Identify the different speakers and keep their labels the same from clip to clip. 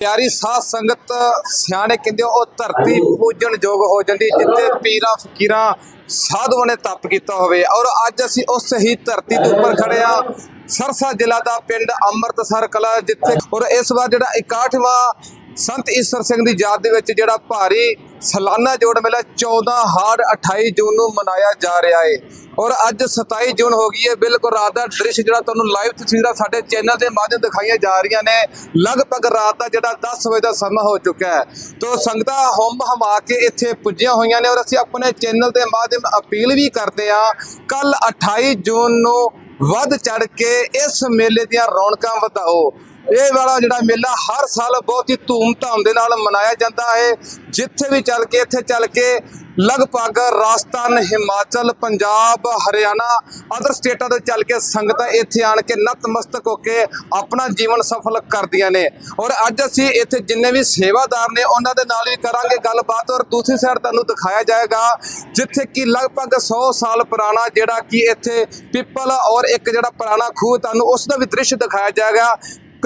Speaker 1: ਪਿਆਰੀ ਸਾਧ ਸੰਗਤ, ਸਿਆਣੇ ਕਹਿੰਦੇ ਉਹ ਧਰਤੀ ਪੂਜਣ ਯੋਗ ਹੋ ਜਾਂਦੀ ਜਿੱਥੇ ਪੀਰਾਂ, ਫਕੀਰਾਂ ਸਾਧੂਆਂ ਨੇ ਤਪ ਕੀਤਾ ਹੋਵੇ। ਔਰ ਅੱਜ ਅਸੀਂ ਉਸ ਹੀ ਧਰਤੀ ਦੇ ਉੱਪਰ ਖੜੇ ਆ ਸਰਸਾ ਜ਼ਿਲ੍ਹਾ ਦਾ ਪਿੰਡ ਅੰਮ੍ਰਿਤਸਰ ਕਲਾ ਜਿੱਥੇ ਔਰ ਇਸ ਵਾਰ ਜਿਹੜਾ 61ਵਾਂ ਸੰਤ ਈਸ਼ਵਰ ਸਿੰਘ ਦੀ ਯਾਦ ਦੇ ਵਿੱਚ ਜਿਹੜਾ ਭਾਰੀ ਸਾਲਾਨਾ ਜੋੜ ਮੇਲਾ 14 ਹਾਰ 28 ਜੂਨ ਨੂੰ ਮਨਾਇਆ ਜਾ ਰਿਹਾ ਹੈ ਔਰ ਅੱਜ 27 ਜੂਨ ਹੋ ਗਈ ਹੈ ਬਿਲਕੁਲ ਰਾਤ ਦਾ ਦ੍ਰਿਸ਼ ਜਿਹੜਾ ਤੁਹਾਨੂੰ ਲਾਈਵ ਤਸਵੀਰਾਂ ਸਾਡੇ ਚੈਨਲ ਦੇ ਮਾਧਿਅਮ ਦਿਖਾਈਆਂ ਜਾ ਰਹੀਆਂ ਨੇ। ਲਗਭਗ ਰਾਤ ਦਾ ਜਿਹੜਾ 10 ਵਜੇ ਦਾ ਸਮਾਂ ਹੋ ਚੁੱਕਾ ਹੈ। ਤੋਂ ਸੰਗਤਾਂ ਹੁੰਮ ਹਮਾ ਕੇ ਇੱਥੇ ਪੁੱਜੀਆਂ ਹੋਈਆਂ ਨੇ ਔਰ ਅਸੀਂ ਆਪਣੇ ਚੈਨਲ ਦੇ ਮਾਧਿਅਮ ਅਪੀਲ ਵੀ ਕਰਦੇ ਹਾਂ ਕੱਲ 28 ਜੂਨ ਨੂੰ ਵੱਧ ਚੜ ਕੇ ਇਸ ਮੇਲੇ ਦੀਆਂ ਰੌਣਕਾਂ ਵਧਾਓ। ਇਹ ਵਾਲਾ ਜਿਹੜਾ ਮੇਲਾ ਹਰ ਸਾਲ ਬਹੁਤ ਹੀ ਧੂਮ-ਧਾਮ ਦੇ ਨਾਲ ਮਨਾਇਆ ਜਾਂਦਾ ਹੈ। ਜਿੱਥੇ ਵੀ ਚੱਲ ਕੇ, ਇੱਥੇ ਚੱਲ ਕੇ ਲਗਭਗ ਰਾਜਸਥਾਨ, ਹਿਮਾਚਲ, ਪੰਜਾਬ, ਹਰਿਆਣਾ ਅਦਰ ਸਟੇਟਾਂ ਤੋਂ ਚੱਲ ਕੇ ਸੰਗਤਾਂ ਇੱਥੇ ਆਣ ਕੇ ਨਤਮਸਤਕ ਹੋ ਕੇ ਆਪਣਾ ਜੀਵਨ ਸਫਲ ਕਰਦੀਆਂ ਨੇ। ਔਰ ਅੱਜ ਅਸੀਂ ਇੱਥੇ ਜਿੰਨੇ ਵੀ ਸੇਵਾਦਾਰ ਨੇ, ਉਹਨਾਂ ਦੇ ਨਾਲ ਵੀ ਕਰਾਂਗੇ ਗੱਲਬਾਤ ਔਰ ਦੂਸਰੀ ਸਾਈਡ ਤੁਹਾਨੂੰ ਦਿਖਾਇਆ ਜਾਏਗਾ, ਜਿੱਥੇ ਕਿ ਲਗਭਗ 100 ਸਾਲ ਪੁਰਾਣਾ ਜਿਹੜਾ ਕਿ ਇੱਥੇ ਪਿੱਪਲ ਔਰ ਇੱਕ ਜਿਹੜਾ ਪੁਰਾਣਾ ਖੂਹ ਤੁਹਾਨੂੰ ਉਸ ਦਾ ਵੀ ਦ੍ਰਿਸ਼ ਦਿਖਾਇਆ ਜਾਏਗਾ।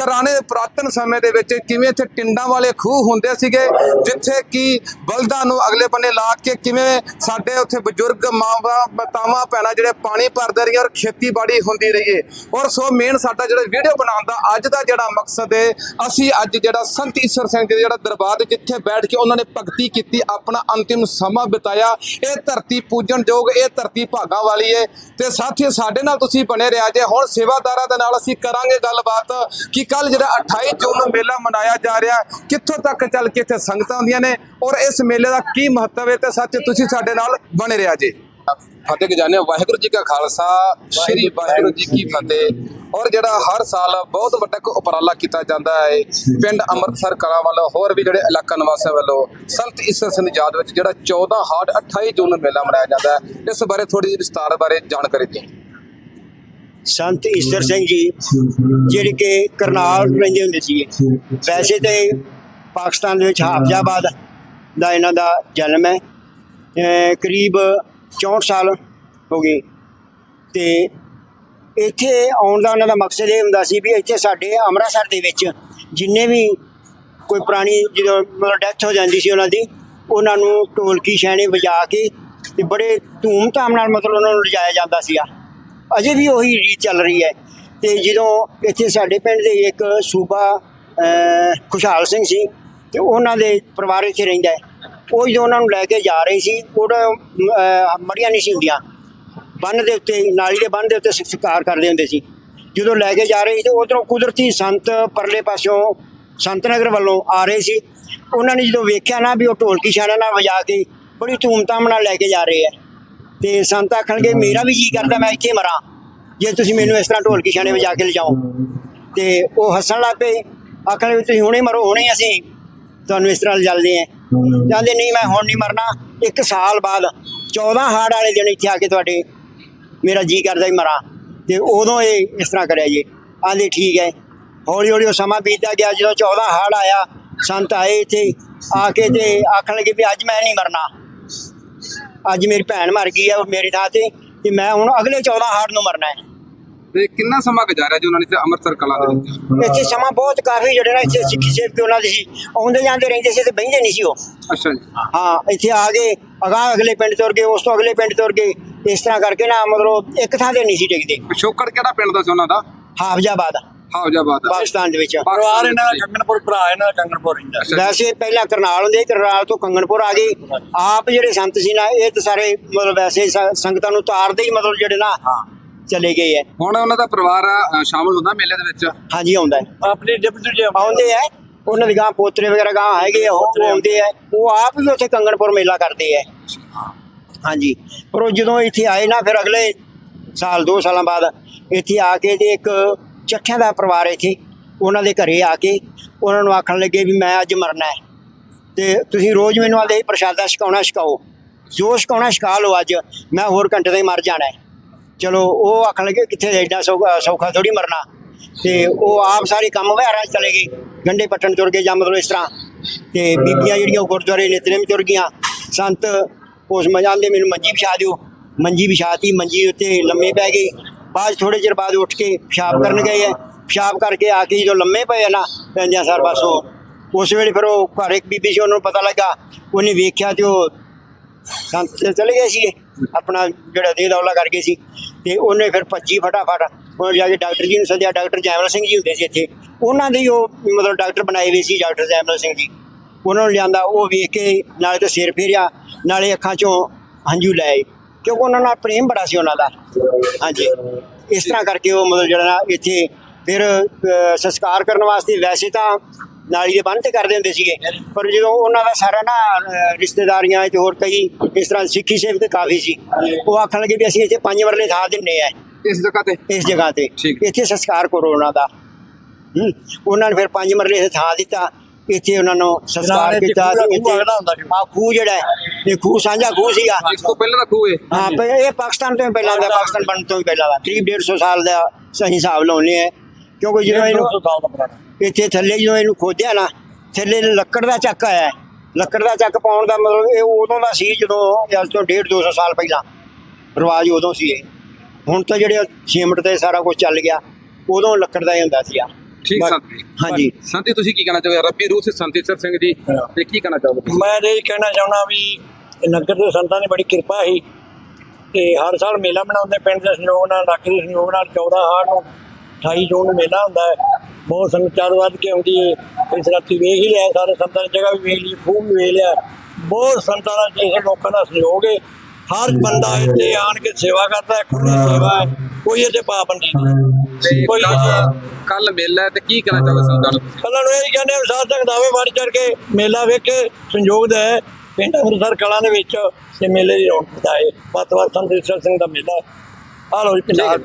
Speaker 1: ਘਰਾਣੇ ਦੇ ਪੁਰਾਤਨ ਸਮੇਂ ਦੇ ਵਿੱਚ ਕਿਵੇਂ ਇੱਥੇ ਟਿੰਡਾਂ ਵਾਲੇ ਖੂਹ ਹੁੰਦੇ ਸੀਗੇ, ਜਿੱਥੇ ਕਿ ਬਲਦਾਂ ਨੂੰ ਅਗਲੇ ਬੰਨੇ ਲਾ ਕੇ ਕਿਵੇਂ ਸਾਡੇ ਉੱਥੇ ਬਜ਼ੁਰਗ ਮਾਵਾਂ ਮਾਤਾਵਾਂ, ਭੈਣਾਂ ਜਿਹੜੇ ਪਾਣੀ ਭਰਦੇ ਰਹੀਆਂ ਔਰ ਖੇਤੀਬਾੜੀ ਹੁੰਦੀ ਰਹੀ ਹੈ ਔਰ ਸੋ ਮੇਨ ਸਾਡਾ ਜਿਹੜਾ ਵੀਡੀਓ ਬਣਾਉਣ ਦਾ ਅੱਜ ਦਾ ਜਿਹੜਾ ਮਕਸਦ ਹੈ ਅਸੀਂ ਅੱਜ ਜਿਹੜਾ ਸੰਤ ਈਸਰ ਸਿੰਘ ਜੀ ਦੇ ਜਿਹੜਾ ਦਰਬਾਰ ਦੇ ਜਿੱਥੇ ਬੈਠ ਕੇ ਉਹਨਾਂ ਨੇ ਭਗਤੀ ਕੀਤੀ, ਆਪਣਾ ਅੰਤਿਮ ਸਮਾਂ ਬਿਤਾਇਆ। ਇਹ ਧਰਤੀ ਪੂਜਣ ਯੋਗ ਇਹ ਧਰਤੀ ਭਾਗਾਂ ਵਾਲੀ ਹੈ ਤੇ ਸਾਥੀ ਸਾਡੇ ਨਾਲ ਤੁਸੀਂ ਬਣੇ ਰਿਹਾ ਜੇ। ਹੁਣ ਸੇਵਾਦਾਰਾਂ ਦੇ ਨਾਲ ਅਸੀਂ ਕਰਾਂਗੇ ਗੱਲਬਾਤ ਕਿ ਕੱਲ ਜਿਹੜਾ 28 ਜੂਨ ਨੂੰ ਮੇਲਾ ਮਨਾਇਆ ਜਾ ਰਿਹਾ ਕਿੱਥੋਂ ਤੱਕ ਚੱਲ ਕੇ ਇੱਥੇ ਸੰਗਤਾਂ ਹੁੰਦੀਆਂ ਨੇ ਔਰ ਇਸ ਮੇਲੇ ਦਾ ਕੀ ਮਹੱਤਵ ਹੈ ਤੇ ਸਾਥੀ ਤੁਸੀਂ ਸਾਡੇ ਨਾਲ ਬਣੇ ਰਿਹਾ ਜੀ। ਫਤਿਹ ਗਜਾਨੇ ਵਾਹਿਗੁਰੂ ਜੀ ਕਾ ਖਾਲਸਾ ਸ੍ਰੀ ਵਾਹਿਗੁਰੂ ਜੀ ਕੀ ਫਤਿਹ। ਔਰ ਜਿਹੜਾ ਹਰ ਸਾਲ ਬਹੁਤ ਵੱਡਾ ਉਪਰਾਲਾ ਕੀਤਾ ਜਾਂਦਾ ਹੈ ਪਿੰਡ ਅੰਮ੍ਰਿਤਸਰ ਕਲਾਂ ਵੱਲੋਂ ਹੋਰ ਵੀ ਜਿਹੜੇ ਇਲਾਕਾ ਨਿਵਾਸੀਆਂ ਵੱਲੋਂ ਸੰਤ ਈਸਰ ਸਿੰਘ ਯਾਦ ਵਿੱਚ ਜਿਹੜਾ 14 ਹਾੜ 28 ਜੂਨ ਨੂੰ ਮੇਲਾ ਮਨਾਇਆ ਜਾਂਦਾ ਹੈ। ਇਸ ਬਾਰੇ ਥੋੜੀ ਜਿਹੀ ਵਿਸਤਾਰ ਬਾਰੇ ਜਾਣਕਾਰੀ ਦਿਓ।
Speaker 2: ਸੰਤ ਈਸਰ ਸਿੰਘ ਜੀ, ਜਿਹੜੇ ਕਿ ਕਰਨਾਲ ਰਹਿੰਦੇ ਹੁੰਦੇ ਸੀ ਵੈਸੇ ਤੇ ਪਾਕਿਸਤਾਨ ਦੇ ਵਿੱਚ ਹਾਫਜ਼ਾਬਾਦ ਦਾ ਇਹਨਾਂ ਦਾ ਜਨਮ ਹੈ। ਕਰੀਬ 64 ਸਾਲ ਹੋ ਗਏ। ਤੇ ਇੱਥੇ ਆਉਣ ਦਾ ਉਹਨਾਂ ਦਾ ਮਕਸਦ ਇਹ ਹੁੰਦਾ ਸੀ ਵੀ ਇੱਥੇ ਸਾਡੇ ਅੰਮ੍ਰਿਤਸਰ ਦੇ ਵਿੱਚ ਜਿੰਨੇ ਵੀ ਕੋਈ ਪੁਰਾਣੀ ਜਦੋਂ ਮਤਲਬ ਡੈਥ ਹੋ ਜਾਂਦੀ ਸੀ ਉਹਨਾਂ ਦੀ, ਉਹਨਾਂ ਨੂੰ ਢੋਲਕੀ, ਛੈਣੇ ਵਜਾ ਕੇ ਤੇ ਬੜੇ ਧੂਮ-ਧਾਮ ਨਾਲ ਮਤਲਬ ਉਹਨਾਂ ਨੂੰ ਲਿਜਾਇਆ ਜਾਂਦਾ ਸੀਗਾ। ਅਜੇ ਵੀ ਉਹੀ ਰੀਤ ਚੱਲ ਰਹੀ ਹੈ। ਤੇ ਜਦੋਂ ਇੱਥੇ ਸਾਡੇ ਪਿੰਡ ਦੇ ਇੱਕ ਸੂਬਾ ਖੁਸ਼ਹਾਲ ਸਿੰਘ ਸੀ ਤੇ ਉਹਨਾਂ ਦੇ ਪਰਿਵਾਰ ਇੱਥੇ ਰਹਿੰਦਾ ਹੈ। ਉਹ ਜਦੋਂ ਉਹਨਾਂ ਨੂੰ ਲੈ ਕੇ ਜਾ ਰਹੇ ਸੀ ਉਹਦਾ ਅਹ, ਮੜੀਆਂ ਨਹੀਂ ਸੀ ਹੁੰਦੀਆਂ। ਬੰਨ ਦੇ ਉੱਤੇ ਨਾਲੀ ਦੇ ਬੰਨ ਦੇ ਉੱਤੇ ਸੰਸਕਾਰ ਕਰਦੇ ਹੁੰਦੇ ਸੀ। ਜਦੋਂ ਲੈ ਕੇ ਜਾ ਰਹੇ ਸੀ ਤੇ ਉਧਰੋਂ ਕੁਦਰਤੀ ਸੰਤ ਪਰਲੇ ਪਾਸਿਓਂ ਸੰਤ ਨਗਰ ਵੱਲੋਂ ਆ ਰਹੇ ਸੀ। ਉਹਨਾਂ ਨੇ ਜਦੋਂ ਵੇਖਿਆ ਨਾ ਵੀ ਉਹ ਢੋਲਕੀ ਛਾਣਾ ਨਾਲ ਵਜਾ ਕੇ ਬੜੀ ਧੂਮਧਾਮ ਨਾਲ ਲੈ ਕੇ ਜਾ ਰਹੇ ਆ ਤੇ ਸੰਤ ਆਖਣਗੇ ਮੇਰਾ ਵੀ ਜੀ ਕਰਦਾ ਮੈਂ ਇੱਥੇ ਮਰਾਂ। ਜੇ ਤੁਸੀਂ ਮੈਨੂੰ ਇਸ ਤਰ੍ਹਾਂ ਢੋਲਕੀ ਛਾਣੇ ਵਜਾ ਕੇ ਲਿਜਾਓ। ਤੇ ਉਹ ਹੱਸਣ ਲੱਗ ਪਏ। ਆਖਣਗੇ ਵੀ ਤੁਸੀਂ ਹੁਣੇ ਮਰੋ ਹੁਣੇ ਅਸੀਂ ਤੁਹਾਨੂੰ ਇਸ ਤਰ੍ਹਾਂ ਲਿਜਾਲਦੇ ਆ। ਕਹਿੰਦੇ ਨਹੀਂ ਮੈਂ ਹੁਣ ਨਹੀਂ ਮਰਨਾ। ਇੱਕ ਸਾਲ ਬਾਅਦ 14 ਹਾੜ ਵਾਲੇ ਦਿਨ ਇੱਥੇ ਆ ਕੇ ਤੁਹਾਡੇ ਮੇਰਾ ਜੀ ਕਰਦਾ ਹੀ ਮਰਾਂ। ਤੇ ਉਦੋਂ ਇਹ ਇਸ ਤਰ੍ਹਾਂ ਕਰਿਆ ਜੀ। ਆਂਦੇ ਠੀਕ ਹੈ। ਹੌਲੀ ਹੌਲੀ ਉਹ ਸਮਾਂ ਬੀਤਦਾ ਗਿਆ। ਜਦੋਂ 14 ਹਾੜ ਆਇਆ ਸੰਤ ਆਏ ਇੱਥੇ ਆ ਕੇ ਤੇ ਆਖਣ ਲੱਗੇ ਵੀ ਅੱਜ ਮੈਂ ਨਹੀਂ ਮਰਨਾ। ਅੱਜ ਮੇਰੀ ਭੈਣ ਮਰ ਗਈ ਹੈ ਮੇਰੀ ਥਾਂ ਤੇ ਤੇ ਮੈਂ ਹੁਣ ਅਗਲੇ 14 ਹਾੜ ਨੂੰ ਮਰਨਾ ਹੈ।
Speaker 1: ਤੇ ਕਿੰਨਾ ਸਮਾਂ ਗੁਜ਼ਾਰਿਆ ਜੀ ਉਹਨਾਂ ਨੇ ਇੱਥੇ ਅੰਮ੍ਰਿਤਸਰ ਕਲਾਂ ਦੇ ਵਿੱਚ?
Speaker 2: ਇੱਥੇ ਸਮਾਂ ਬਹੁਤ ਕਾਫੀ ਜਿਹੜੇ ਨਾ ਇੱਥੇ ਸਿੱਖੀ ਸੇਵਕ ਉਹਨਾਂ ਦੇ ਸੀ ਆਉਂਦੇ ਜਾਂਦੇ ਰਹਿੰਦੇ ਸੀ ਤੇ ਬਹਿੰਦੇ ਨਹੀਂ ਸੀ ਉਹ।
Speaker 1: ਅੱਛਾ ਜੀ।
Speaker 2: ਹਾਂ ਇੱਥੇ ਆ ਗਏ ਅਗਾਂਹ ਅਗਲੇ ਪਿੰਡ ਤੁਰ ਗਏ ਉਸ ਤੋਂ ਅਗਲੇ ਪਿੰਡ ਤੁਰ ਗਏ ਇਸ ਤਰ੍ਹਾਂ ਕਰਕੇ ਨਾ ਮਤਲਬ ਇੱਕ ਥਾਂ ਤੇ ਨਹੀਂ ਸੀ ਟਿਕਦੇ।
Speaker 1: ਪਿਛੋਕੜ ਕਿਹੜਾ ਪਿੰਡ ਦਾ ਸੀ ਉਹਨਾਂ ਦਾ?
Speaker 2: ਹਾਫਜ਼ਾਬਾਦ
Speaker 1: ਦਾ।
Speaker 2: ਪਾਕਿਸਤਾਨ ਦੇ ਵਿੱਚ।
Speaker 3: ਪਰਿਵਾਰ ਇਹਨਾਂ ਦਾ ਕੰਗਨਪੁਰ ਭਰਾ ਇਹਨਾਂ ਦਾ ਕੰਗਨਪੁਰ ਰਹਿੰਦਾ।
Speaker 1: ਅੱਛਾ।
Speaker 2: ਵੈਸੇ ਪਹਿਲਾਂ ਕਰਨਾਲ ਹੁੰਦੇ ਸੀ, ਕਰਨਾਲ ਤੋਂ ਕੰਗਨਪੁਰ ਆ ਗਏ। ਆਪ ਜਿਹੜੇ ਸੰਤ ਸੀ ਨਾ ਇਹ ਤਾਂ ਸਾਰੇ ਮਤਲਬ ਵੈਸੇ ਸ- ਸੰਗਤਾਂ ਨੂੰ ਤਾਰਦੇ ਹੀ ਮਤਲਬ ਜਿਹੜੇ ਨਾ ਚਲੇ ਗਏ ਹੈ
Speaker 1: ਹੁਣ ਉਹਨਾਂ ਦਾ ਪਰਿਵਾਰ ਅ, ਸ਼ਾਮਲ ਹੁੰਦਾ ਮੇਲੇ ਦੇ ਵਿੱਚ?
Speaker 2: ਹਾਂਜੀ ਆਉਂਦਾ ਹੈ
Speaker 3: ਆਪਣੀ ਡਿਪਟੀ ਜੀ
Speaker 2: ਆਉਂਦੇ ਹੈ ਉਹਨਾਂ ਦੇ ਗਾਂ ਪੋਤਰੇ ਵਗੈਰਾ ਗਾਂ ਹੈਗੇ ਉਹ ਆਉਂਦੇ ਆ ਉਹ ਆਪ ਵੀ ਉੱਥੇ ਕੰਗਨਪੁਰ ਮੇਲਾ ਕਰਦੇ ਆ ਹਾਂਜੀ। ਪਰ ਉਹ ਜਦੋਂ ਇੱਥੇ ਆਏ ਨਾ ਫਿਰ ਅਗਲੇ ਸਾਲ ਦੋ ਸਾਲਾਂ ਬਾਅਦ ਇੱਥੇ ਆ ਕੇ ਤੇ ਇੱਕ ਚੱਠਿਆਂ ਦਾ ਪਰਿਵਾਰ ਇੱਥੇ, ਉਹਨਾਂ ਦੇ ਘਰੇ ਆ ਕੇ ਉਹਨਾਂ ਨੂੰ ਆਖਣ ਲੱਗੇ ਵੀ ਮੈਂ ਅੱਜ ਮਰਨਾ ਹੈ। ਤੇ ਤੁਸੀਂ ਰੋਜ਼ ਮੈਨੂੰ ਆਦੇ ਪ੍ਰਸ਼ਾਦਾ ਛਕਾਉਣਾ ਛਕਾਓ। ਜੋ ਛਕਾਉਣਾ ਛਕਾ ਲਓ ਅੱਜ, ਮੈਂ ਹੋਰ ਘੰਟੇ ਦਾ ਹੀ ਮਰ ਜਾਣਾ ਹੈ। ਚਲੋ, ਉਹ ਆਖਣ ਲੱਗੇ ਕਿੱਥੇ ਐਡਾ ਸੌਖਾ ਸੌਖਾ ਥੋੜੀ ਮਰਨਾ। ਤੇ ਉਹ ਆਪ ਸਾਰੇ ਕੰਮ ਵਿਹਾਰਾਂ 'ਚ ਚਲੇ ਗਏ। ਗੰਡੇ ਪੱਟਣ ਤੁਰ ਗਏ ਜਾਂ ਮਤਲਬ ਇਸ ਤਰ੍ਹਾਂ। ਤੇ ਬੀਬੀਆਂ ਜਿਹੜੀਆਂ ਉਹ ਗੁਰਦੁਆਰੇ ਨਿਤਨੇਮ ਤੁਰ ਗਈਆਂ। ਸੰਤ ਉਸ ਮਜਾਨ ਦੇ ਮੈਨੂੰ ਮੰਜੀ ਵਿਛਾ ਦਿਓ। ਮੰਜੀ ਵਿਛਾਤੀ, ਮੰਜੀ ਉੱਤੇ ਲੰਮੇ ਪੈ ਗਏ। ਬਾਅਦ ਥੋੜੇ ਚਿਰ ਬਾਅਦ ਉੱਠ ਕੇ ਪਿਸ਼ਾਬ ਕਰਨ ਗਏ ਹੈ ਪਿਸ਼ਾਬ ਕਰਕੇ ਆ ਕੇ ਜਦੋਂ ਲੰਮੇ ਪਏ ਆ ਨਾ, ਪੈਂਦਿਆਂ ਸਰ ਬਸ ਉਹ, ਉਸ ਵੇਲੇ ਫਿਰ ਉਹ ਘਰ ਇੱਕ ਬੀਬੀ ਸੀ, ਉਹਨੂੰ ਪਤਾ ਲੱਗਾ, ਉਹਨੇ ਵੇਖਿਆ ਤੇ ਉਹ ਸੰਤ ਚਲੇ ਗਏ ਸੀ ਆਪਣਾ ਜਿਹੜਾ ਦੇਹ ਦੌਲਾ ਕਰ ਗਏ ਸੀ। ਤੇ ਉਹਨੇ ਫਿਰ ਭੱਜੀ ਫਟਾਫਟ। ਉਹ ਜਾ ਕੇ ਡਾਕਟਰ ਜੀ ਨੂੰ ਸੱਦਿਆ, ਡਾਕਟਰ ਜੈਮਲ ਸਿੰਘ ਜੀ ਹੁੰਦੇ ਸੀ ਇੱਥੇ। ਉਹਨਾਂ ਦੇ ਹੀ ਉਹ ਮਤਲਬ ਡਾਕਟਰ ਬਣਾਏ ਹੋਏ ਸੀ, ਡਾਕਟਰ ਜੈਮਲ ਸਿੰਘ ਜੀ। ਉਹਨਾਂ ਨੂੰ ਲਿਆਂਦਾ, ਉਹ ਵੇਖ ਕੇ ਨਾਲੇ ਤਾਂ ਸਿਰ ਫੇਰਿਆ, ਨਾਲੇ ਅੱਖਾਂ ਚੋਂ ਹੰਝੂ ਲੈ ਆਏ। ਕਿਉਂਕਿ ਉਹਨਾਂ ਨਾਲ ਪ੍ਰੇਮ ਬੜਾ ਸੀ ਉਹਨਾਂ ਦਾ। ਹਾਂਜੀ। ਇਸ ਤਰ੍ਹਾਂ ਕਰਕੇ ਉਹ ਮਤਲਬ ਜਿਹੜਾ ਨਾ ਇੱਥੇ ਫਿਰ ਸੰਸਕਾਰ ਕਰਨ ਵਾਸਤੇ ਵੈਸੇ ਤਾਂ ਨਾਲੀ ਦੇ ਬੰਨ੍ਹ ਤੇ ਕਰਦੇ ਹੁੰਦੇ ਸੀਗੇ। ਪਰ ਜਦੋਂ ਉਹਨਾਂ ਦਾ ਸਾਰਾ ਨਾ ਰਿਸ਼ਤੇਦਾਰੀਆਂ ਤੇ ਹੋਰ ਕਈ ਇਸ ਤਰ੍ਹਾਂ ਸਿੱਖੀ ਸੇਵਕ ਕਾਫੀ ਸੀ। ਉਹ ਆਖਣ ਲੱਗੇ ਵੀ ਅਸੀਂ ਇੱਥੇ ਪੰਜ ਮਰਲੇ ਥਾਂ ਦਿੰਨੇ ਆ।
Speaker 1: ਇਸ ਜਗ੍ਹਾ ਤੇ?
Speaker 2: ਇਸ ਜਗ੍ਹਾ ਤੇ। ਇੱਥੇ ਸੰਸਕਾਰ ਕਰੋ ਉਹਨਾਂ ਦਾ। ਉਹਨਾਂ ਨੇ ਫਿਰ ਪੰਜ ਮਰਲੇ ਤੇ ਥਾਂ ਦਿੱਤਾ। ਇੱਥੇ ਉਹਨਾਂ ਨੂੰ ਸੰਸਕਾਰ ਕੀਤਾ
Speaker 3: ਸੀ।
Speaker 2: ਆ ਖੂਹ ਜਿਹੜਾ ਹੈ ਇਹ ਖੂਹ ਸਾਂਝਾ ਖੂਹ ਸੀਗਾ।
Speaker 1: ਇਸ ਤੋਂ ਪਹਿਲਾਂ ਦਾ ਖੂਹ ਹੈ
Speaker 2: ਹਾਂ ਪਰ ਇਹ ਪਾਕਿਸਤਾਨ ਤੋਂ ਪਹਿਲਾਂ ਦਾ ਪਾਕਿਸਤਾਨ ਬਣਨ ਤੋਂ ਪਹਿਲਾਂ ਦਾ। ਕਰੀਬ 150 ਸਾਲ ਦਾ ਸਹੀ ਹਿਸਾਬ ਲਾਉਨੇ ਆ ਕਿਉਂਕਿ ਜਦੋਂ ਇਹਨੂੰ
Speaker 3: ਸਾਲ ਦਾ ਪੁਰਾਣਾ।
Speaker 2: ਇੱਥੇ ਥੱਲੇ ਜਦੋਂ ਇਹਨੂੰ ਖੋਦਿਆ ਨਾ ਥੱਲੇ ਲੱਕੜ ਦਾ ਚੱਕ ਆਇਆ। ਹੈ। ਲੱਕੜ ਦਾ ਚੱਕ ਪਾਉਣ ਦਾ ਮਤਲਬ ਇਹ ਉਦੋਂ ਦਾ ਸੀ ਜਦੋਂ ਅੱਜ ਤੋਂ 1.5 200 ਸਾਲ ਪਹਿਲਾਂ। ਰਿਵਾਜ ਉਦੋਂ ਸੀ ਇਹ। ਹੁਣ ਤਾਂ ਜਿਹੜੇ ਸੀਮਟ ਤੇ ਸਾਰਾ ਕੁਝ ਚੱਲ ਗਿਆ ਉਦੋਂ ਲੱਕੜ ਦਾ ਹੀ ਹੁੰਦਾ ਸੀ ਆ
Speaker 1: ਠੀਕ ਸੰਤ ਜੀ।
Speaker 2: ਹਾਂਜੀ।
Speaker 1: ਸੰਤ ਜੀ ਤੁਸੀਂ ਕੀ ਕਹਿਣਾ ਚਾਹੋਗੇ? ਰੱਬੀ ਰੂਹ ਸੇ ਸੰਤ ਈਸਰ ਸਿੰਘ ਜੀ
Speaker 3: ਹਾਂ।
Speaker 1: ਤੇ ਕੀ ਕਹਿਣਾ ਚਾਹੋਗੇ?
Speaker 3: ਮੈਂ ਇਹ ਕਹਿਣਾ ਚਾਹੁੰਦਾ ਵੀ ਨਗਰ ਦੇ ਸੰਤਾਂ ਦੀ ਬੜੀ ਕਿਰਪਾ ਸੀ ਤੇ ਹਰ ਸਾਲ ਮੇਲਾ ਮਨਾਉਂਦੇ ਪਿੰਡ ਦੇ ਸਹਿਯੋਗ ਨਾਲ ਰੱਖ ਦੇ ਸਹਿਯੋਗ ਨਾਲ 14 ਹਾੜ ਨੂੰ 28 ਜੂਨ ਨੂੰ ਮੇਲਾ ਹੁੰਦਾ ਹੈ। ਬਹੁਤ ਸੰਗਤ ਚਾਰ ਵੱਧ ਕੇ ਆਉਂਦੀ ਹੈ। ਇਸ ਰਾਤੀ ਵੇਖ ਹੀ ਲਿਆ ਸਾਰੇ ਸੰਤਾਂ ਦੀ ਜਗ੍ਹਾ ਵੀ ਵੇਖ ਲਈ ਖੂਬ ਵੇਖ ਲਿਆ। ਬਹੁਤ ਸੰਤਾਂ ਦਾ ਜਿਹੜੇ ਲੋਕਾਂ ਦਾ ਸਹਿਯੋਗ ਹੈ ਹਰ ਬੰਦਾ ਇੱਥੇ ਆਣ ਕੇ ਸੇਵਾ ਕਰਦਾ ਹੈ ਖੁੱਲੀ ਸੇਵਾ ਹੈ ਕੋਈ ਇਹਦੇ ਪਾਬੰਦੀ ਨਹੀਂ।
Speaker 1: ਤੇ
Speaker 3: ਕੋਈ
Speaker 1: ਕੱਲ ਮੇਲਾ ਹੈ ਤੇ ਕੀ ਕਹਿਣਾ ਚਾਹੋਗੇ ਸੰਤਾਂ ਨੂੰ ਤੁਸੀਂ?
Speaker 3: ਕੱਲਾਂ ਨੂੰ ਇਹ ਕਹਿੰਦੇ ਆ ਵੀ ਸਾਧ ਸੰਗਤ ਆਵੇ ਵੜ ਚੜ ਕੇ ਮੇਲਾ ਵੇਖੇ ਸੰਯੋਗ ਦਾ ਹੈ। ਪਿੰਡ ਅੰਮ੍ਰਿਤਸਰ ਕਲਾਂ ਦੇ ਵਿੱਚ ਤੇ ਮੇਲੇ ਦੀ ਰੌਣਕ ਦਾ ਹੈ। ਪਤਵਾ ਸੰਤ ਈਸ਼ਰ ਸਿੰਘ ਦਾ ਮੇਲਾ। ਆ ਲੋ ਜੀ ਪੰਜਾਬ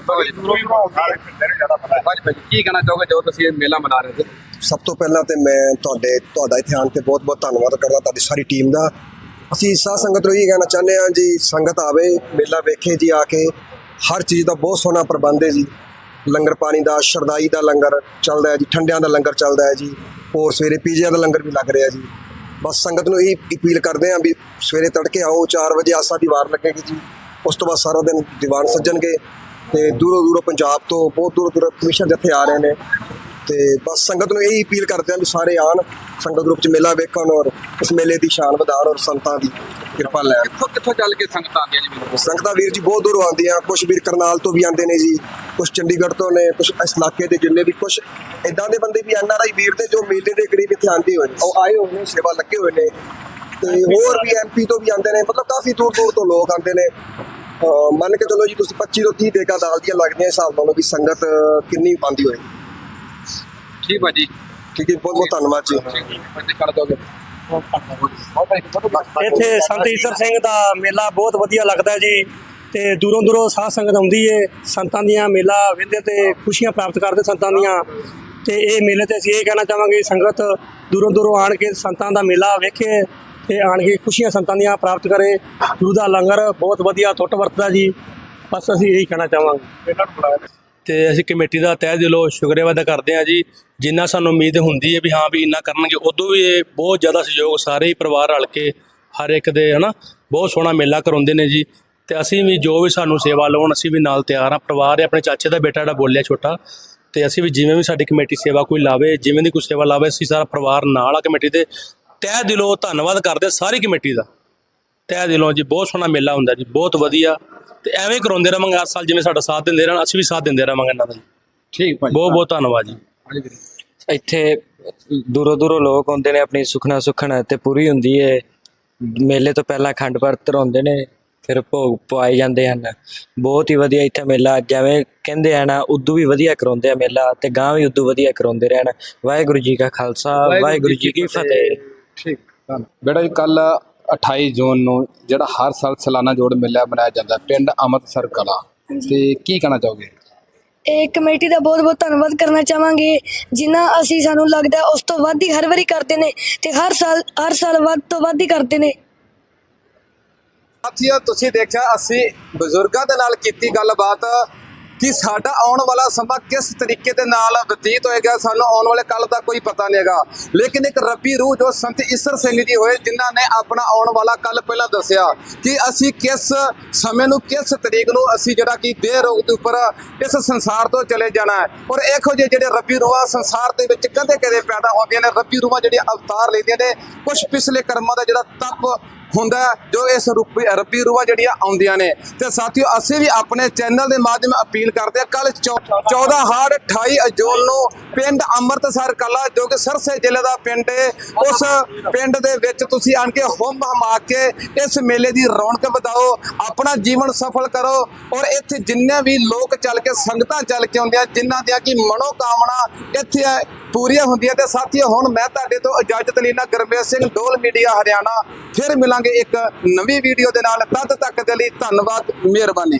Speaker 1: ਕੀ ਕਹਿਣਾ ਚਾਹੋਗੇ ਜੋ ਤੁਸੀਂ ਮੇਲਾ ਮਨਾ ਰਹੇ ਹੋ?
Speaker 4: ਸਭ ਤੋਂ ਪਹਿਲਾਂ ਤੇ ਮੈਂ ਤੁਹਾਡੇ ਤੁਹਾਡਾ ਇੱਥੇ ਆਉਣ ਤੇ ਬਹੁਤ ਬਹੁਤ ਧੰਨਵਾਦ ਕਰਦਾ ਤੁਹਾਡੀ ਸਾਰੀ ਟੀਮ ਦਾ। ਅਸੀਂ ਸਾਧ ਸੰਗਤ ਨੂੰ ਇਹ ਕਹਿਣਾ ਚਾਹੁੰਦੇ ਹਾਂ ਜੀ, ਸੰਗਤ ਆਵੇ, ਮੇਲਾ ਵੇਖੇ ਜੀ, ਆ ਕੇ ਹਰ ਚੀਜ਼ ਦਾ ਬਹੁਤ ਸੋਹਣਾ ਪ੍ਰਬੰਧ ਹੈ ਜੀ। ਲੰਗਰ ਪਾਣੀ ਦਾ, ਸ਼ਰਦਾਈ ਦਾ ਲੰਗਰ ਚੱਲਦਾ ਹੈ ਜੀ, ਠੰਡਿਆਂ ਦਾ ਲੰਗਰ ਚੱਲਦਾ ਹੈ ਜੀ, ਹੋਰ ਸਵੇਰੇ ਪੀਜ਼ਿਆਂ ਦਾ ਲੰਗਰ ਵੀ ਲੱਗ ਰਿਹਾ ਜੀ। ਬਸ ਸੰਗਤ ਨੂੰ ਇਹ ਅਪੀਲ ਕਰਦੇ ਹਾਂ ਵੀ ਸਵੇਰੇ ਤੜਕੇ ਆਓ 4 ਵਜੇ ਆਸਾ ਦੀਵਾਰ ਲੱਗੇਗੀ ਜੀ। ਉਸ ਤੋਂ ਬਾਅਦ ਸਾਰਾ ਦਿਨ ਦੀਵਾਨ ਸੱਜਣਗੇ ਤੇ ਦੂਰੋਂ ਦੂਰੋਂ ਪੰਜਾਬ ਤੋਂ ਬਹੁਤ ਦੂਰੋਂ ਦੂਰੋਂ ਕਮਿਸ਼ਨ ਜਿੱਥੇ ਆ ਰਹੇ ਨੇ। ਤੇ ਬਸ ਸੰਗਤ ਨੂੰ ਇਹੀ ਅਪੀਲ ਕਰਦੇ ਹਾਂ ਵੀ ਸਾਰੇ ਆਣ ਸੰਗਤ ਗਰੁੱਪ ਚ ਮੇਲਾ ਵੇਖਣ ਔਰ ਇਸ ਮੇਲੇ ਦੀ ਸ਼ਾਨ ਵਧਾਉਣ ਔਰ ਸੰਤਾਂ ਦੀ ਕਿਰਪਾ ਲੈਣ।
Speaker 1: ਕਿੱਥੋਂ ਕਿੱਥੋਂ ਚੱਲ ਕੇ ਸੰਗਤਾਂ ਆਉਂਦੀਆਂ ਜੀ ਕੋਲ?
Speaker 4: ਸੰਗਤਾਂ ਵੀਰ ਜੀ ਬਹੁਤ ਦੂਰੋਂ ਆਉਂਦੀਆਂ ਕੁਝ ਵੀਰ ਕਰਨਾਲ ਤੋਂ ਵੀ ਆਉਂਦੇ ਨੇ ਜੀ ਕੁਝ ਚੰਡੀਗੜ੍ਹ ਤੋਂ ਨੇ ਕੁਝ ਇਸ ਇਲਾਕੇ ਦੇ ਜਿੰਨੇ ਵੀ ਕੁਝ ਇਦਾਂ ਦੇ ਬੰਦੇ ਵੀ ਐਨ ਆਰ ਆਈ ਵੀਰ ਨੇ ਜੋ ਮੇਲੇ ਦੇ ਕਰੀਬ ਇੱਥੇ ਆਉਂਦੇ ਹੋਏ ਨੇ ਉਹ ਆਏ ਹੋਏ ਨੇ ਸੇਵਾ ਲੱਗੇ ਹੋਏ ਨੇ। ਤੇ ਹੋਰ ਵੀ ਐਮਪੀ ਤੋਂ ਵੀ ਆਉਂਦੇ ਨੇ ਮਤਲਬ ਕਾਫੀ ਦੂਰ ਦੂਰ ਤੋਂ ਲੋਕ ਆਉਂਦੇ ਨੇ। ਅਹ ਮੰਨ ਕੇ ਚਲੋ ਜੀ ਤੁਸੀਂ 25 ਤੋਂ 30 ਦੇਗਾ ਦਾਲ ਦੀਆਂ ਲੱਗਦੀਆਂ ਹਿਸਾਬ ਨਾਲੋਂ ਵੀ ਸੰਗਤ ਕਿੰਨੀ ਪਾਉਂਦੀ ਹੋਏ।
Speaker 1: ਠੀਕ ਭਾਜੀ।
Speaker 4: ਠੀਕ ਹੈ ਬਹੁਤ ਬਹੁਤ ਧੰਨਵਾਦ ਜੀ।
Speaker 1: ਠੀਕ ਕਰ ਦੋਗੇ
Speaker 5: ਇੱਥੇ ਸੰਤ ਈਸਰ ਸਿੰਘ ਦਾ ਮੇਲਾ ਬਹੁਤ ਵਧੀਆ ਲੱਗਦਾ ਜੀ ਤੇ ਦੂਰੋਂ ਦੂਰੋਂ ਸਾਧ ਸੰਗਤ ਆਉਂਦੀ ਏ ਸੰਤਾਂ ਦੀਆਂ ਮੇਲਾ ਵੇਖਦੇ ਤੇ ਖੁਸ਼ੀਆਂ ਪ੍ਰਾਪਤ ਕਰਦੇ ਸੰਤਾਂ ਦੀਆਂ। ਤੇ ਇਹ ਮੇਲੇ ਤੇ ਅਸੀਂ ਇਹ ਕਹਿਣਾ ਚਾਹਾਂਗੇ ਸੰਗਤ ਦੂਰੋਂ ਦੂਰੋਂ ਆਣ ਕੇ ਸੰਤਾਂ ਦਾ ਮੇਲਾ ਵੇਖੇ ਤੇ ਆਣ ਕੇ ਖੁਸ਼ੀਆਂ ਸੰਤਾਂ ਦੀਆਂ ਪ੍ਰਾਪਤ ਕਰੇ। ਗੁਰੂ ਦਾ ਲੰਗਰ ਬਹੁਤ ਵਧੀਆ ਟੁੱਟ ਵਰਤਦਾ ਜੀ। ਬਸ ਅਸੀਂ ਇਹੀ ਕਹਿਣਾ ਚਾਹਾਂਗੇ। ਤੇ ਅਸੀਂ ਕਮੇਟੀ ਦਾ ਤਹਿ ਦਿਲੋਂ ਸ਼ੁਕਰੀਆ ਅਦਾ ਕਰਦੇ ਹਾਂ ਜੀ। ਜਿੰਨਾ ਸਾਨੂੰ ਉਮੀਦ ਹੁੰਦੀ ਹੈ ਵੀ ਹਾਂ ਵੀ ਇੰਨਾ ਕਰਨਗੇ, ਉਦੋਂ ਵੀ ਇਹ ਬਹੁਤ ਜ਼ਿਆਦਾ ਸਹਿਯੋਗ ਸਾਰੇ ਹੀ ਪਰਿਵਾਰ ਰਲ ਕੇ ਹਰ ਇੱਕ ਦੇ, ਹਨਾ, ਬਹੁਤ ਸੋਹਣਾ ਮੇਲਾ ਕਰਾਉਂਦੇ ਨੇ ਜੀ। ਤੇ ਅਸੀਂ ਵੀ ਜੋ ਵੀ ਸਾਨੂੰ ਸੇਵਾ ਲਾਉਣ, ਅਸੀਂ ਵੀ ਨਾਲ ਤਿਆਰ ਹਾਂ। ਪਰਿਵਾਰ ਹੈ, ਆਪਣੇ ਚਾਚੇ ਦਾ ਬੇਟਾ ਜਿਹੜਾ ਬੋਲਿਆ ਛੋਟਾ। ਤੇ ਅਸੀਂ ਵੀ ਜਿਵੇਂ ਵੀ ਸਾਡੀ ਕਮੇਟੀ ਸੇਵਾ ਕੋਈ ਲਾਵੇ, ਜਿਵੇਂ ਦੀ ਕੋਈ ਸੇਵਾ ਲਾਵੇ, ਅਸੀਂ ਸਾਰਾ ਪਰਿਵਾਰ ਨਾਲ ਆ ਕਮੇਟੀ ਦੇ। ਤਹਿ ਦਿਲੋਂ ਧੰਨਵਾਦ ਕਰਦੇ ਸਾਰੀ ਕਮੇਟੀ ਦਾ। ਤਹਿ ਦਿਲੋਂ ਜੀ, ਬਹੁਤ ਸੋਹਣਾ ਮੇਲਾ ਹੁੰਦਾ ਜੀ, ਬਹੁਤ ਵਧੀਆ। ਤੇ ਐਵੇਂ ਹੀ ਕਰਾਉਂਦੇ ਰਵਾਂਗੇ ਹਰ ਸਾਲ ਜਿਵੇਂ ਸਾਡਾ ਸਾਥ ਦਿੰਦੇ ਰਹਿਣ ਅਸੀਂ ਵੀ ਸਾਥ ਦਿੰਦੇ ਰਵਾਂਗੇ ਇਹਨਾਂ ਦਾ ਜੀ।
Speaker 1: ਠੀਕ ਭਾਜੀ।
Speaker 5: ਬਹੁਤ ਬਹੁਤ ਧੰਨਵਾਦ ਜੀ।
Speaker 6: ਇੱਥੇ ਦੂਰੋਂ ਦੂਰੋਂ ਲੋਕ ਆਉਂਦੇ ਨੇ ਆਪਣੀ ਸੁਖਨਾ ਸੁਖਣਾ ਤੇ ਪੂਰੀ ਹੁੰਦੀ ਏ। ਮੇਲੇ ਤੋਂ ਪਹਿਲਾਂ ਅਖੰਡ ਪਾਠ ਧਰਾਉਂਦੇ ਨੇ ਫਿਰ ਭੋਗ ਪਵਾਏ ਜਾਂਦੇ ਹਨ। ਬਹੁਤ ਹੀ ਵਧੀਆ ਇੱਥੇ ਮੇਲਾ ਜਿਵੇਂ ਕਹਿੰਦੇ ਆ ਨਾ ਉਦੋਂ ਵੀ ਵਧੀਆ ਕਰਾਉਂਦੇ ਆ ਮੇਲਾ ਤੇ ਗਾਂ ਵੀ ਉਦੋਂ ਵਧੀਆ ਕਰਾਉਂਦੇ ਰਹਿਣ। ਵਾਹਿਗੁਰੂ ਜੀ ਕਾ ਖਾਲਸਾ ਵਾਹਿਗੁਰੂ ਜੀ ਕੀ ਫਤਿਹ।
Speaker 1: ਠੀਕ ਬੇਟਾ ਜੀ ਕੱਲ 28 ਜੂਨ ਨੂੰ ਜਿਹੜਾ ਹਰ ਸਾਲ ਸਾਲਾਨਾ ਜੋੜ ਮੇਲਾ ਮਨਾਇਆ ਜਾਂਦਾ ਹੈ, ਪਿੰਡ ਅੰਮ੍ਰਿਤਸਰ ਕਲਾ। ਤੇ ਕੀ ਕਹਿਣਾ ਚਾਹੋਗੇ?
Speaker 7: ਇਹ ਕਮੇਟੀ ਦਾ ਬਹੁਤ ਬਹੁਤ ਧੰਨਵਾਦ ਕਰਨਾ ਚਾਹਾਂਗੇ ਜਿੰਨਾ ਅਸੀਂ ਸਾਨੂੰ ਲੱਗਦਾ ਉਸ ਤੋਂ ਵੱਧ ਹੀ ਹਰ ਵਾਰੀ ਕਰਦੇ ਨੇ ਤੇ ਹਰ ਸਾਲ ਹਰ ਸਾਲ ਵੱਧ ਤੋਂ ਵੱਧ ਹੀ ਕਰਦੇ ਨੇ।
Speaker 1: ਸਾਥੀਓ ਤੁਸੀਂ ਦੇਖਿਆ ਅਸੀਂ ਬਜ਼ੁਰਗਾਂ ਦੇ ਨਾਲ ਕੀਤੀ ਗੱਲਬਾਤ। ਕਿ ਸਾਡਾ ਆਉਣ ਵਾਲਾ ਸਮਾਂ ਕਿਸ ਤਰੀਕੇ ਦੇ ਨਾਲ ਬਤੀਤ ਹੋਏਗਾ, ਸਾਨੂੰ ਆਉਣ ਵਾਲੇ ਕੱਲ ਦਾ ਕੋਈ ਪਤਾ ਨਹੀਂ ਹੈਗਾ। ਲੇਕਿਨ ਇੱਕ ਰੱਬੀ ਰੂਹ ਜੋ ਸੰਤ ਈਸਰ ਸਿੰਘ ਜੀ ਹੋਏ, ਜਿਨ੍ਹਾਂ ਨੇ ਆਪਣਾ ਆਉਣ ਵਾਲਾ ਕੱਲ ਪਹਿਲਾਂ ਦੱਸਿਆ ਕਿ ਅਸੀਂ ਕਿਸ ਸਮੇਂ ਨੂੰ ਕਿਸ ਤਰੀਕ ਨੂੰ ਅਸੀਂ ਜਿਹੜਾ ਕਿ ਦੇਹ ਰੋਗ ਦੇ ਉੱਪਰ ਇਸ ਸੰਸਾਰ ਤੋਂ ਚਲੇ ਜਾਣਾ ਹੈ। ਔਰ ਇਹੋ ਜਿਹੇ ਜਿਹੜੇ ਰੱਬੀ ਰੂਹਾਂ ਸੰਸਾਰ ਦੇ ਵਿੱਚ ਕਦੇ ਕਦੇ ਪੈਦਾ ਹੁੰਦੀਆਂ ਨੇ, ਰੱਬੀ ਰੂਹਾਂ ਜਿਹੜੀਆਂ ਅਵਤਾਰ ਲੈਂਦੀਆਂ ਨੇ ਕੁਝ ਪਿਛਲੇ ਕਰਮਾਂ ਦਾ ਜਿਹੜਾ ਤਪ ਹੁੰਦਾ ਜੋ ਇਸ ਰੂਪੀ ਰੱਬੀ ਰੂਹਾਂ ਜਿਹੜੀਆਂ ਆਉਂਦੀਆਂ ਨੇ। ਤੇ ਸਾਥੀਓ, ਅਸੀਂ ਵੀ ਆਪਣੇ ਚੈਨਲ ਦੇ ਮਾਧਿਅਮ ਅਪੀਲ ਕਰਦੇ ਹਾਂ ਕੱਲ 14 ਹਾਰ 28 ਅਜੂਨ ਨੂੰ ਪਿੰਡ ਅੰਮ੍ਰਿਤਸਰ ਕਲਾ ਜੋ ਕਿ ਸਰਸੇ ਜ਼ਿਲ੍ਹੇ ਦਾ ਪਿੰਡ ਹੈ ਉਸ ਪਿੰਡ ਦੇ ਵਿੱਚ ਤੁਸੀਂ ਆਣ ਕੇ ਹੁੰਮ ਹਮਾ ਕੇ ਇਸ ਮੇਲੇ ਦੀ ਰੌਣਕ ਵਧਾਓ, ਆਪਣਾ ਜੀਵਨ ਸਫਲ ਕਰੋ ਔਰ ਇੱਥੇ ਜਿੰਨੇ ਵੀ ਲੋਕ ਚੱਲ ਕੇ, ਸੰਗਤਾਂ ਚੱਲ ਕੇ ਆਉਂਦੀਆਂ, ਜਿਨ੍ਹਾਂ ਦੀਆਂ ਕੀ ਮਨੋ ਕਾਮਨਾ ਇੱਥੇ ਪੂਰੀਆਂ ਹੁੰਦੀਆਂ, ਤੇ ਸਾਥੀਓ, ਹੁਣ ਮੈਂ ਤੁਹਾਡੇ ਤੋਂ ਇਜਾਜ਼ਤ ਲੈਣਾ ਗੁਰਮੇਲ ਸਿੰਘ, ਡੋਲ ਮੀਡੀਆ ਹਰਿਆਣਾ, ਫਿਰ ਮਿਲਾਂ ਮਿਲਾਂਗੇ ਇੱਕ ਨਵੀਂ ਵੀਡੀਓ ਦੇ ਨਾਲ। ਤਦ ਤੱਕ ਦੇ ਲਈ ਧੰਨਵਾਦ ਮਿਹਰਬਾਨੀ।